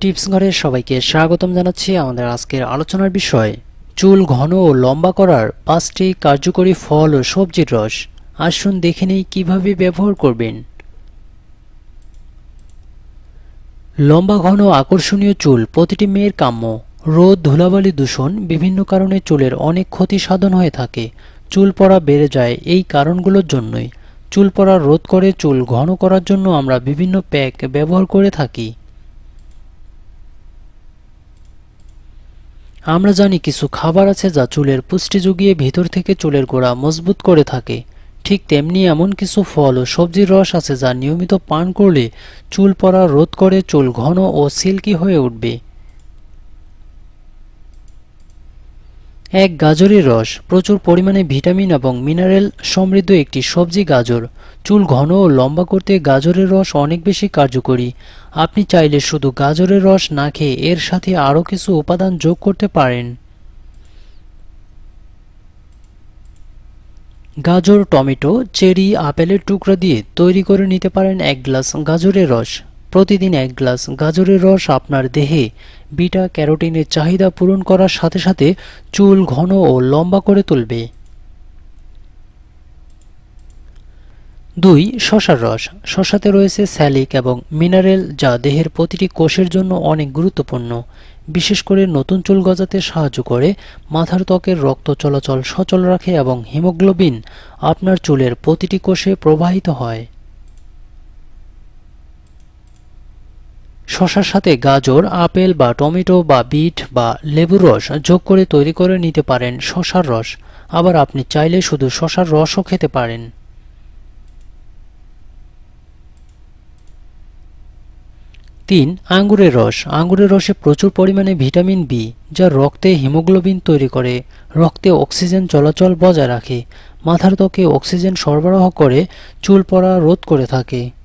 Tips ঘরের সবাইকে স্বাগতম জানাচ্ছি। আমাদের আজকের আলোচনার বিষয়, চুল ঘন ও লম্বা করার পাঁচটি কার্যকরী ফল ও সবজির রস। আসুন দেখে নেই কীভাবে ব্যবহার করবেন। লম্বা, ঘন, আকর্ষণীয় চুল প্রতিটি মেয়ের কাম্য। রোদ, ধুলাবালি, দূষণ বিভিন্ন কারণে চুলের অনেক ক্ষতি সাধন হয়ে থাকে। চুল পড়া বেড়ে যায় এই কারণগুলোর জন্যই। চুল পড়া রোধ করে চুল ঘন করার জন্য আমরা বিভিন্ন প্যাক ব্যবহার করে থাকি। আমরা জানি কিছু খাবার আছে যা চুলের পুষ্টি জুগিয়ে ভিতর থেকে চুলের গোড়া মজবুত করে থাকে। ঠিক তেমনি এমন কিছু ফল ও সবজির রস আছে যা নিয়মিত পান করলে চুল পড়া রোধ করে চুল ঘন ও সিল্কি হয়ে উঠবে। এক গাজরের রস, প্রচুর পরিমাণে ভিটামিন এবং মিনারেল সমৃদ্ধ একটি সবজি গাজর। চুল ঘন ও লম্বা করতে গাজরের রস অনেক বেশি কার্যকরী। আপনি চাইলে শুধু গাজরের রস না খেয়ে এর সাথে আরও কিছু উপাদান যোগ করতে পারেন। গাজর, টমেটো, চেরি, আপেলের টুকরা দিয়ে তৈরি করে নিতে পারেন এক গ্লাস গাজরের রস। প্রতিদিন এক গ্লাস গাজরের রস আপনার দেহে। বিটা ক্যারোটিনের চাহিদা পূরণ করার সাথে সাথে চুল ঘন ও লম্বা করে তুলবে। দুই, শশার রস। শশাতে রয়েছে স্যালিক এবং মিনারেল, যা দেহের প্রতিটি কোষের জন্য অনেক গুরুত্বপূর্ণ। বিশেষ করে নতুন চুল গজাতে সাহায্য করে, মাথার ত্বকের রক্ত চলাচল সচল রাখে এবং হিমোগ্লোবিন আপনার চুলের প্রতিটি কোষে প্রবাহিত হয়। শশার সাথে গাজর, আপেল বা টমেটো বা বিট বা লেবুর রস যোগ করে তৈরি করে নিতে পারেন শশার রস। আবার আপনি চাইলে শুধু শশার রসও খেতে পারেন। তিন, আঙ্গুরের রস। আঙ্গুরের রসে প্রচুর পরিমাণে ভিটামিন বি, যা রক্তে হিমোগ্লোবিন তৈরি করে, রক্তে অক্সিজেন চলাচল বজায় রাখে, মাথার ত্বকে অক্সিজেন সরবরাহ করে, চুল পড়া রোধ করে থাকে।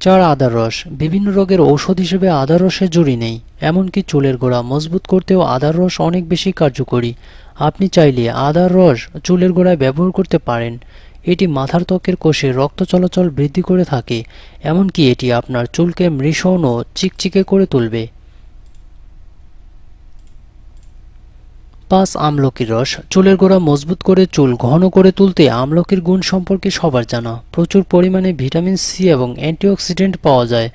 চার আদার রস। বিভিন্ন রোগের ঔষধ হিসেবে আদার রসে জুড়ি নেই। এমনকি চুলের গোড়া মজবুত করতেও আদার রস অনেক বেশি কার্যকরী। আপনি চাইলে আদার রস চুলের গোড়ায় ব্যবহার করতে পারেন। এটি মাথার ত্বকের কোষে রক্ত চলাচল বৃদ্ধি করে থাকে। এমনকি এটি আপনার চুলকে মৃষণ ও চিকচিকে করে তুলবে। পাঁচ আমলকির রস, চুলের গোড়া মজবুত করে, চুল ঘন করে তুলতে আমলকির গুণ সম্পর্কে সবার জানা। প্রচুর পরিমাণে ভিটামিন সি এবং অ্যান্টিঅক্সিডেন্ট পাওয়া যায়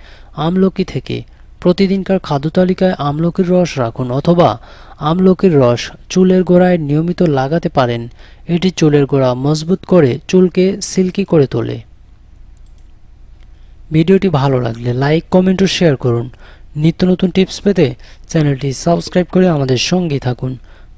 আমলকি থেকে। প্রতিদিনকার খাদ্য তালিকায় আমলকির রস রাখুন অথবা আমলকির রস চুলের গোড়ায় নিয়মিত লাগাতে পারেন। এটি চুলের গোড়া মজবুত করে চুলকে সিল্কি করে তোলে। ভিডিওটি ভালো লাগলে লাইক, কমেন্ট ও শেয়ার করুন। নিত্য নতুন টিপস পেতে চ্যানেলটি সাবস্ক্রাইব করে আমাদের সঙ্গেই থাকুন।